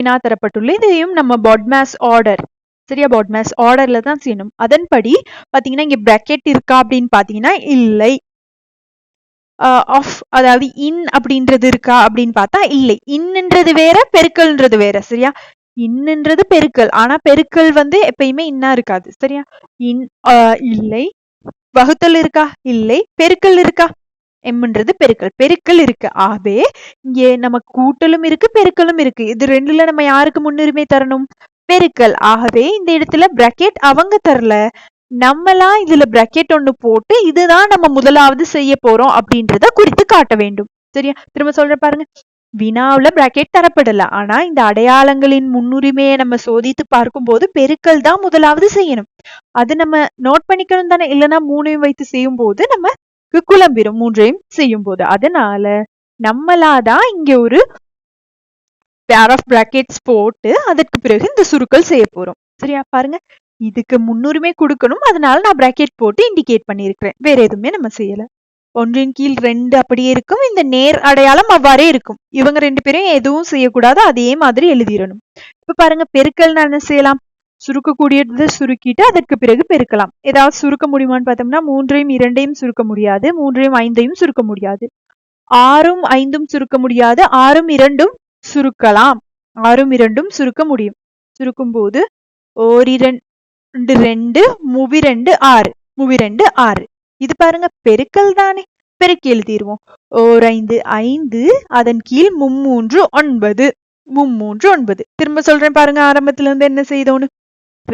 வினா தரப்பட்டுள்ள இதையும் நம்ம பாட்மேஸ் ஆர்டர் சரியா? பாட்மேஸ் ஆர்டர்ல தான் செய்யணும். அதன்படி பாத்தீங்கன்னா இங்க பிராக்கெட் இருக்கா அப்படின்னு பாத்தீங்கன்னா இல்லை. ஆஃப் அதாவது இன் அப்படின்றது இருக்கா அப்படின்னு பார்த்தா இல்லை. இன்ன்ன்றது வேற பெருக்கல்ன்றது வேற. சரியா? இன்னுன்றது பெருக்கல். ஆனா பெருக்கல் வந்து எப்பயுமே இன்னா இருக்காது. சரியா? இன் இல்லை. வகுத்தல் இருக்கா? இல்லை. பெருக்கல் இருக்கா? எம்ன்றது பெருக்கல். பெருக்கல் இருக்கு. ஆகவே இங்கே நம்ம கூட்டலும் இருக்கு பெருக்கலும் இருக்கு. இது ரெண்டுல நம்ம யாருக்கு முன்னுரிமை தரணும்? பெருக்கல். ஆகவே இந்த இடத்துல பிராக்கெட் அவங்க தரல. நம்மளா இதுல பிராக்கெட் ஒண்ணு போட்டு இதுதான் நம்ம முதலாவது செய்ய போறோம் அப்படின்றத குறித்து காட்ட வேண்டும். சரியா? திரும்ப சொல்ற பாருங்க. வினாவுல பிராக்கெட் தரப்படல. ஆனா இந்த அடையாளங்களின் முன்னுரிமையை நம்ம சோதித்து பார்க்கும்போது பெருக்கல் தான் முதலாவது செய்யணும். அது நம்ம நோட் பண்ணிக்கணும் தானே? இல்லைன்னா மூணையும் வைத்து செய்யும் போது நம்ம குழம்பிரும் மூன்றையும் செய்யும் போது அதனால நம்மளாதான் இங்க ஒரு பேர் ஆஃப் பிராக்கெட்ஸ் போட்டு அதற்கு பிறகு இந்த சுருக்கள் செய்ய போறோம். சரியா? பாருங்க. இதுக்கு முன்னுரிமை கொடுக்கணும். அதனால நான் பிராக்கெட் போட்டு இண்டிகேட் பண்ணியிருக்கிறேன். வேற எதுவுமே நம்ம செய்யல. ஒன்றின் கீழ் ரெண்டு அப்படியே இருக்கும். இந்த நேர் அடையாளம் அவ்வாறே இருக்கும். இவங்க ரெண்டு பேரும் எதுவும் செய்யக்கூடாது. அதே மாதிரி எழுதிடணும். இப்ப பாருங்க. பெருக்கல் என்ன செய்யலாம்? சுருக்கக்கூடியதை சுருக்கிட்டு அதற்கு பிறகு பெருக்கலாம். ஏதாவது சுருக்க முடியுமான்னு பார்த்தோம்னா மூன்றையும் இரண்டையும் சுருக்க முடியாது மூன்றையும் ஐந்தையும் சுருக்க முடியாது. ஆறும் ஐந்தும் சுருக்க முடியாது ஆறும் இரண்டும் சுருக்கலாம். ஆறும் இரண்டும் சுருக்க முடியும். சுருக்கும் போது ஓரிரண்டு ரெண்டு முவிரெண்டு ஆறு முவிரெண்டு ஆறு. இது பாருங்க பெருக்கல் தானே. பெருக்கி எழுதிடுவோம் ஓர் ஐந்து ஐந்து அதன் கீழ் மும்மூன்று ஒன்பது. மும்மூன்று ஒன்பது. திரும்ப சொல்றேன் பாருங்க ஆரம்பத்துல இருந்து என்ன செய்தோன்னு.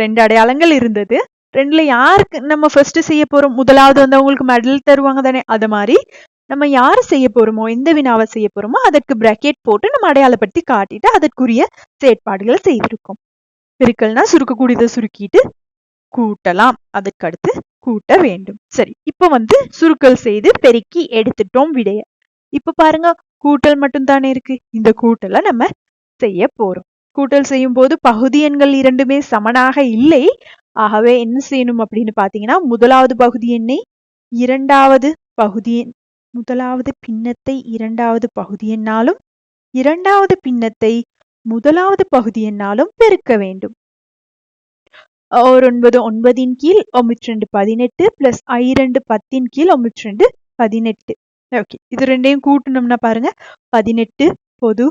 ரெண்டு அடையாளங்கள் இருந்தது. ரெண்டுல யாருக்கு நம்ம ஃபர்ஸ்ட் செய்ய போறோம்? முதலாவது வந்து அவங்களுக்கு மெடல் தருவாங்க தானே? அது மாதிரி நம்ம யார் செய்ய போறோமோ எந்த வினாவை செய்ய போறோமோ அதற்கு பிராக்கெட் போட்டு நம்ம அடையாளப்படுத்தி காட்டிட்டு அதற்குரிய செயற்பாடுகளை செய்திருக்கோம். பெருக்கல்னா சுருக்கக்கூடியதை சுருக்கிட்டு கூட்டலாம். அதற்கு அடுத்து கூட்ட வேண்டும். சரி இப்ப வந்து சுருக்கல் செய்து பெருக்கி எடுத்துட்டோம் விடைய. இப்ப பாருங்க கூட்டல் மட்டும் தானே இருக்கு. இந்த கூட்டலை நம்ம செய்ய போறோம். கூட்டல் செய்யும் போது பகுதி எண்கள் இரண்டுமே சமனாக இல்லை. ஆகவே என்ன செய்யணும் அப்படின்னு பாத்தீங்கன்னா முதலாவது பகுதி எண்ணை இரண்டாவது பகுதி முதலாவது பின்னத்தை இரண்டாவது பகுதி எண்ணாலும் இரண்டாவது பின்னத்தை முதலாவது பகுதி எண்ணாலும் பெருக்க வேண்டும். ஓர் ஒன்பது ஒன்பதின் கீழ் ஒமிட்ரெண்டு பதினெட்டு பிளஸ் ஐ ரெண்டு பத்தின் கீழ் ஒமிட்ரெண்டு பதினெட்டு. ஓகே இது ரெண்டையும் கூட்டணும்னா பாருங்க பதினெட்டு பொது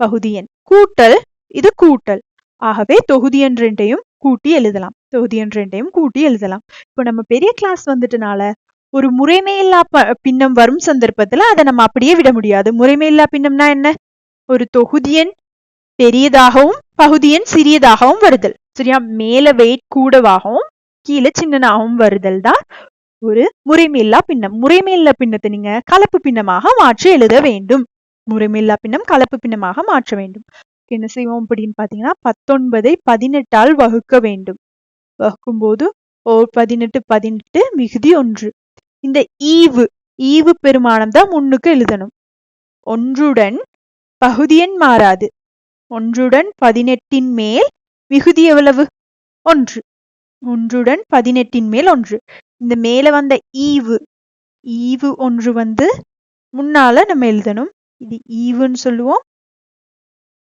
பகுதி எண். கூட்டல் இது கூட்டல். ஆகவே தொகுதி எண் ரெண்டையும் கூட்டி எழுதலாம். தொகுதி எண் ரெண்டையும் கூட்டி எழுதலாம். இப்போ நம்ம பெரிய கிளாஸ் வந்துட்டனால ஒரு முறைமையில்லா பின்னம் வரும் சந்தர்ப்பத்துல அதை நம்ம அப்படியே விட முடியாது. முறைமையில்லா பின்னம்னா என்ன? ஒரு தொகுதியன் பெரியதாகவும் பகுதியன் சிறியதாகவும் வருதல். சரியா? மேல வெயிட் கூடவாகவும் கீழே சின்னனாகவும் வருதல் தான் ஒரு முறைமையில்லா பின்னம். முறைமையில்லா பின்னத்தை நீங்க கலப்பு பின்னமாக மாற்றி எழுத வேண்டும். முறைமில்லா பின்னம் கலப்பு பின்னமாக மாற்ற வேண்டும். என்ன செய்வோம் அப்படின்னு பார்த்தீங்கன்னா பத்தொன்பதை பதினெட்டால் வகுக்க வேண்டும். வகுக்கும் போது ஓர் பதினெட்டு பதினெட்டு மிகுதி ஒன்று. இந்த ஈவு ஈவு பெருமானம் தான் முன்னுக்கு எழுதணும். ஒன்றுடன் பகுதியன் மாறாது. ஒன்றுடன் பதினெட்டின் மேல் மிகுதி எவ்வளவு? ஒன்று. ஒன்றுடன் பதினெட்டின் மேல் ஒன்று. இந்த மேல வந்த ஈவு ஈவு ஒன்று வந்து முன்னால நம்ம எழுதணும். இது ஈவுன்னு சொல்லுவோம்.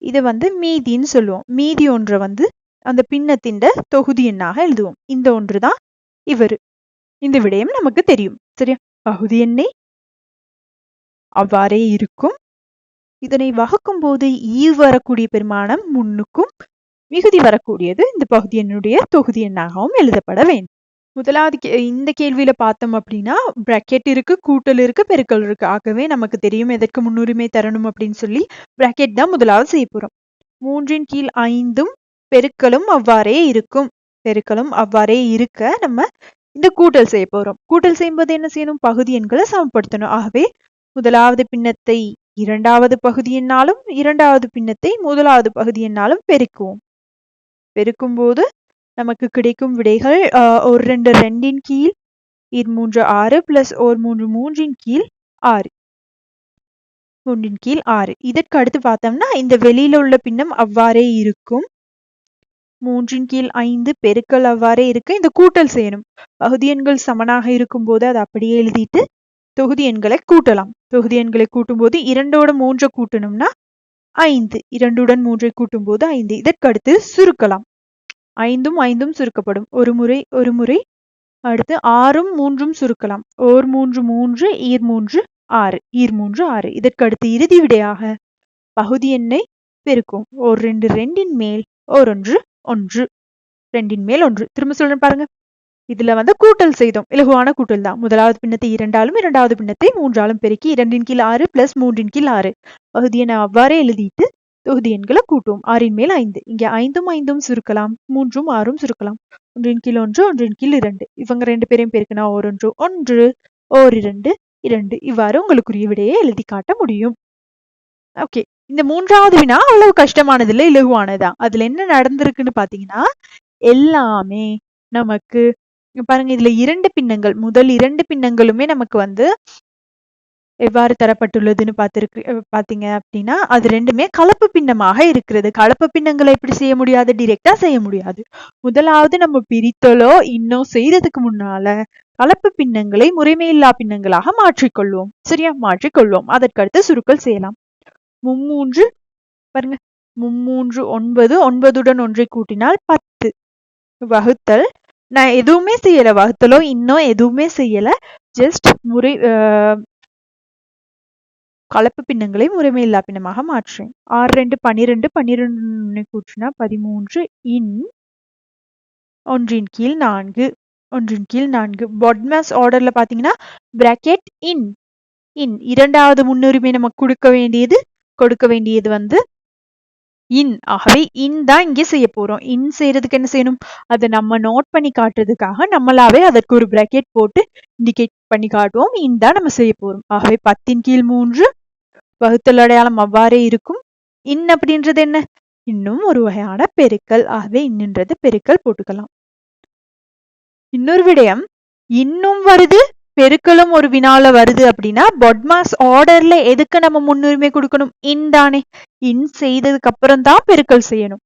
இதை வந்து மீதின்னு சொல்லுவோம். மீதி ஒன்றை வந்து அந்த பின்னத்தின் தொகுதி எண்ணாக எழுதுவோம். இந்த ஒன்று தான் இவரு. இந்த விடயம் நமக்கு தெரியும். சரியா? பகுதி எண்ணை அவ்வாறே இருக்கும். இதனை வகுக்கும் போது ஈவு வரக்கூடிய பெருமானம் முன்னுக்கும் மிகுதி வரக்கூடியது இந்த பகுதி எண்ணுடைய தொகுதி எண்ணாகவும் எழுதப்பட வேண்டும். முதலாவது இந்த கேள்வியில பார்த்தோம் அப்படின்னா பிராக்கெட் இருக்கு கூட்டல் இருக்கு பெருக்கல் இருக்கு. ஆகவே நமக்கு தெரியும் எதற்கு முன்னுரிமை தரணும் அப்படின்னு சொல்லி பிராக்கெட் தான் முதலாவது செய்ய போறோம். மூன்றின் கீழ் ஐந்தும் பெருக்கலும் அவ்வாறே இருக்கும். பெருக்கலும் அவ்வாறே இருக்க நம்ம இந்த கூட்டல் செய்ய போறோம். கூட்டல் செய்யும்போது என்ன செய்யணும்? பகுதி எண்களை சமப்படுத்தணும். ஆகவே முதலாவது பின்னத்தை இரண்டாவது பகுதி எண்ணாலும் இரண்டாவது பின்னத்தை முதலாவது பகுதி எண்ணாலும் பெருக்குவோம். பெருக்கும் போது நமக்கு கிடைக்கும் விடைகள் ஒரு ரெண்டு ரெண்டின் கீழ் இது மூன்று ஆறு பிளஸ் ஒரு மூன்று மூன்றின் கீழ் ஆறு. மூன்றின் கீழ் ஆறு. இதற்கு அடுத்து பார்த்தோம்னா இந்த வெளியில உள்ள பின்னம் அவ்வாறே இருக்கும். மூன்றின் கீழ் ஐந்து பெருக்கல் அவ்வாறே இருக்க. இந்த கூட்டல் செய்யணும். பகுதி எண்கள் சமனாக இருக்கும் போது அதை அப்படியே எழுதிட்டு தொகுதி எண்களை கூட்டலாம். தொகுதி எண்களை கூட்டும் போது இரண்டோட மூன்றை கூட்டணும்னா ஐந்து. இரண்டுடன் மூன்றை கூட்டும் போது ஐந்து இதற்கடுத்து சுருக்கலாம். ஐந்தும் ஐந்தும் சுருக்கப்படும். ஒரு முறை ஒரு முறை. அடுத்து ஆறும் மூன்றும் சுருக்கலாம். ஓர் மூன்று மூன்று ஈர் மூன்று ஆறு. ஈர் மூன்று ஆறு. இதற்கடுத்து இறுதி விடையாக பகுதி எண்ணை பெருக்கும் ஓர் ரெண்டு ரெண்டின் மேல் ஓரொன்று ஒன்று ரெண்டின் மேல் ஒன்று. திரும்ப சொல்றேன் பாருங்க. இதுல வந்து கூட்டல் செய்தோம். இலகுவான கூட்டல் தான். முதலாவது பின்னத்தை இரண்டாலும் இரண்டாவது பின்னத்தை மூன்றாலும் பெருக்கி இரண்டின் கீழ் ஆறு பிளஸ் மூன்றின் கீழ் ஆறு. பகுதியை நான் அவ்வாறே எழுதிட்டு தொகுதி எண்களை கூட்டுவோம் ஆறின் மேல் ஐந்து. இங்கே ஐந்தும் ஐந்தும் சுருக்கலாம். மூன்றும் ஆறும் சுருக்கலாம். ஒன்றின் கீழ் ஒன்று ஒன்றின் கீழ் இரண்டு. இவங்க ரெண்டு பேரையும் பெருக்கினா ஓரொன்று ஒன்று ஓர் இரண்டு இரண்டு. இவ்வாறு உங்களுக்குரிய விடையை எழுதி காட்ட முடியும். ஓகே. இந்த மூன்றாவது வினா அவ்வளவு கஷ்டமானது இல்லை இலகுவானதுதான் அதுல என்ன நடந்திருக்குன்னு பாத்தீங்கன்னா எல்லாமே நமக்கு பாருங்க இதுல இரண்டு பின்னங்கள் முதல் இரண்டு பின்னங்களுமே நமக்கு வந்து எவ்வாறு தரப்பட்டுள்ளதுன்னு பார்த்துருக்கு பார்த்தீங்க அப்படின்னா அது ரெண்டுமே கலப்பு பின்னமாக இருக்கிறது. கலப்பு பின்னங்களை எப்படி செய்ய முடியாது டிரெக்டா செய்ய முடியாது. முதலாவது நம்ம பிரித்தலோ இன்னும் செய்யறதுக்கு முன்னால கலப்பு பின்னங்களை முறைமையில்லா பின்னங்களாக மாற்றிக்கொள்வோம். சரியா? மாற்றிக்கொள்வோம். அதற்கடுத்து சுருக்கல் செய்யலாம். மும்மூன்று பாருங்க. மும்மூன்று ஒன்பது ஒன்பதுடன் ஒன்றை கூட்டினால் பத்து. வகுத்தல். நான் எதுவுமே செய்யல. வகுத்தலோ இன்னும் எதுவுமே செய்யல. ஜஸ்ட் முறை கலப்பு பின்னங்களை முறைமையில்லா பின்னமாக மாற்றுறேன் ஆறு ரெண்டு பன்னிரெண்டு பன்னிரெண்டு கூற்றுனா பதிமூன்று இன் ஒன்றின் கீழ் நான்கு ஒன்றின் கீழ் நான்கு. பொட்மாஸ் ஆர்டர்ல பாத்தீங்கன்னா பிராக்கெட் இன் இன் இரண்டாவது முன்னுரிமை நமக்கு கொடுக்க வேண்டியது கொடுக்க வேண்டியது வந்து இன் ஆகவே இன் தான் இங்கே செய்ய போறோம். இன் செய்யறதுக்கு என்ன செய்யணும்? அதை நம்ம நோட் பண்ணி காட்டுறதுக்காக நம்மளாவே அதற்கு ஒரு பிராக்கெட் போட்டு இண்டிகேட் பண்ணி காட்டுவோம். இன் தான் நம்ம செய்ய போறோம். ஆகவே பத்தின் கீழ் மூன்று வகுத்தல் அடையாளம் அவ்வாறே இருக்கும். இன் அப்படின்றது என்ன? இன்னும் ஒரு வகையான பெருக்கல். ஆகவே இன்னுன்றது பெருக்கல் போட்டுக்கலாம். இன்னொரு விடயம். இன்னும் வருது பெருக்கலும் ஒரு வினால வருது அப்படின்னா பொட்மாஸ் ஆர்டர்ல எதுக்கு நம்ம முன்னுரிமை கொடுக்கணும்? இன் தானே. இன் செய்ததுக்கு அப்புறம் தான் பெருக்கல் செய்யணும்.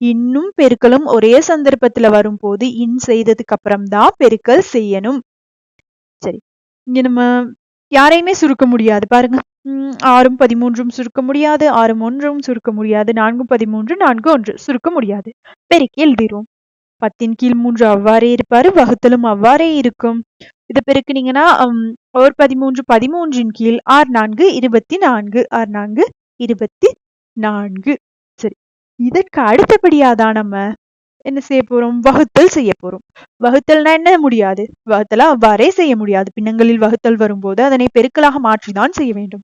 இன்னும் பெருக்கலும் ஒரே சந்தர்ப்பத்துல வரும்போது இன் செய்ததுக்கு அப்புறம் தான் பெருக்கல் செய்யணும். சரி. இங்க நம்ம யாரையுமே சுருக்க முடியாது. பாருங்க. ஆறும் பதிமூன்றும் சுருக்க முடியாது ஆறும் ஒன்றும் சுருக்க முடியாது நான்கும் பதிமூன்று நான்கு ஒன்று சுருக்க முடியாது. பெருக்கி எழுதிடுவோம் பத்தின் கீழ் மூன்று அவ்வாறே இருப்பாரு வகுத்தலும் அவ்வாறே இருக்கும். இதை பெருக்குனீங்கன்னா உம், ஓர் பதிமூன்று பதிமூன்றின் கீழ் ஆறு நான்கு இருபத்தி நான்கு ஆர் நான்கு இருபத்தி நான்கு. சரி இதற்கு அடுத்தபடியாதான் நம்ம என்ன செய்ய போறோம்? வகுத்தல் செய்ய போறோம். வகுத்தல்னா என்ன முடியாது? வகுத்தல அவ்வாறே செய்ய முடியாது. பின்னங்களில் வகுத்தல் வரும்போது அதனை பெருக்கலாக மாற்றிதான் செய்ய வேண்டும்.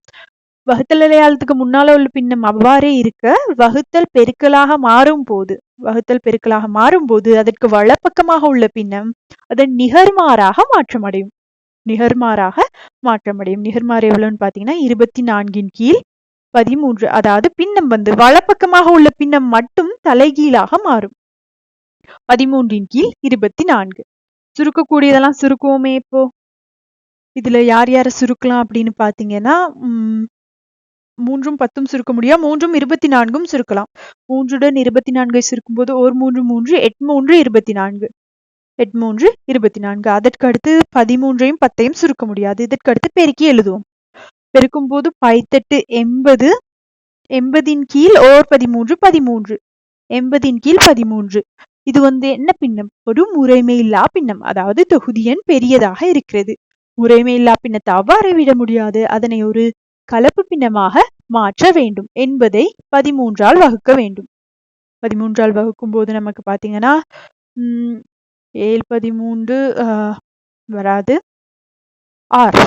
வகுத்தல் அடையாளத்துக்கு முன்னால உள்ள பின்னம் அவ்வாறே இருக்க வகுத்தல் பெருக்கலாக மாறும் போது வகுத்தல் பெருக்கலாக மாறும் போது அதற்கு வலப்பக்கமாக உள்ள பின்னம் அதன் நிகர்மாறாக மாற்றமடையும். நிகர்மாறாக மாற்றமடையும். நிகர்மாறு எவ்வளவுன்னு பாத்தீங்கன்னா இருபத்தி நான்கின் கீழ் பதிமூன்று. அதாவது பின்னம் வந்து வலப்பக்கமாக உள்ள பின்னம் மட்டும் தலைகீழாக மாறும். பதிமூன்றின் கீழ் இருபத்தி நான்கு சுருக்கக்கூடியதெல்லாம் சுருக்குவோமே இப்போ. இதுல யார் யாரை சுருக்கலாம் அப்படின்னு பாத்தீங்கன்னா மூன்றும் பத்தும் சுருக்க முடியும். மூன்றும் இருபத்தி நான்கும் சுருக்கலாம். மூன்றுடன் இருபத்தி நான்கை சுருக்கும் போது ஒரு மூன்று மூன்று எட் மூன்று இருபத்தி நான்கு எட் மூன்று இருபத்தி நான்கு அதற்கு அடுத்து பதிமூன்றையும் பத்தையும் சுருக்க முடியாது. இதற்கு அடுத்து பெருக்கி எழுதுவோம். பெருக்கும் போது பைத்தெட்டு எண்பது எண்பதின் கீழ் ஓர் பதிமூன்று பதிமூன்று. எண்பதின் கீழ் பதிமூன்று. இது வந்து என்ன பின்னம்? ஒரு முறைமையில்லா பின்னம். அதாவது தொகுதி எண் பெரியதாக இருக்கிறது. முறைமையில்லா பின்னத்தை அவ்வாறு விட முடியாது. அதனை ஒரு கலப்பு பின்னமாக மாற்ற வேண்டும். என்பதை பதிமூன்றால் வகுக்க வேண்டும். பதிமூன்றால் வகுக்கும் போது நமக்கு பாத்தீங்கன்னா உம் ஏழு பதிமூன்று வராது. ஆர்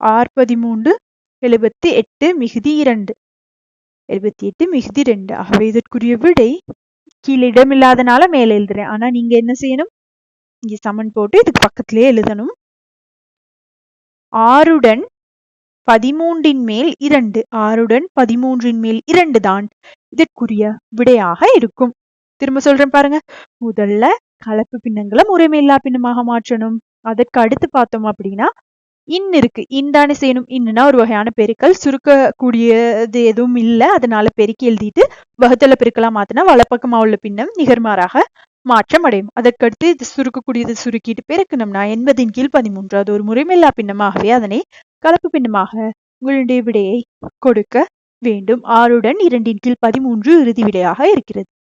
ஆர் பதிமூன்று எழுபத்தி எட்டு மிகுதி இரண்டு. எழுபத்தி எட்டு மிகுதி ரெண்டு. ஆகவே இதற்குரிய விடை கீழே இடமில்லாதனால மேலே எழுதுறேன். ஆனா நீங்க என்ன செய்யணும்? இங்க சமன் போட்டு இதுக்கு பக்கத்திலேயே எழுதணும். ஆறுடன் பதிமூன்றின் மேல் இரண்டு. ஆறுடன் பதிமூன்றின் மேல் இரண்டு தான் இதற்குரிய விடையாக இருக்கும். திரும்ப சொல்றேன் பாருங்க. முதல்ல கலப்பு பின்னங்களை முறைமையில்லா பின்னமாக மாற்றணும். அதற்கு அடுத்து பார்த்தோம் அப்படின்னா இன் இருக்கு. இன்தானே செய்யணும். இன்னுனா ஒரு வகையான பெருக்கல். சுருக்கக்கூடியது எதுவும் இல்லை. அதனால பெருக்கி எழுதிட்டு வகுத்தல பெருக்கலாம் மாத்தினா வலப்பக்கமா உள்ள பின்னம் நிகர்மாறாக மாற்றம் அடையும். அதற்கடுத்து இது சுருக்கக்கூடியது சுருக்கிட்டு பெருக்கணும்னா எண்பதின் கீழ் பதிமூன்று. அது ஒரு முறைமில்லா பின்னமாகவே அதனை கலப்பு பின்னமாக உங்களுடைய விடையை கொடுக்க வேண்டும். ஆறுடன் இரண்டின் கீழ் பதிமூன்று இறுதி விடையாக இருக்கிறது.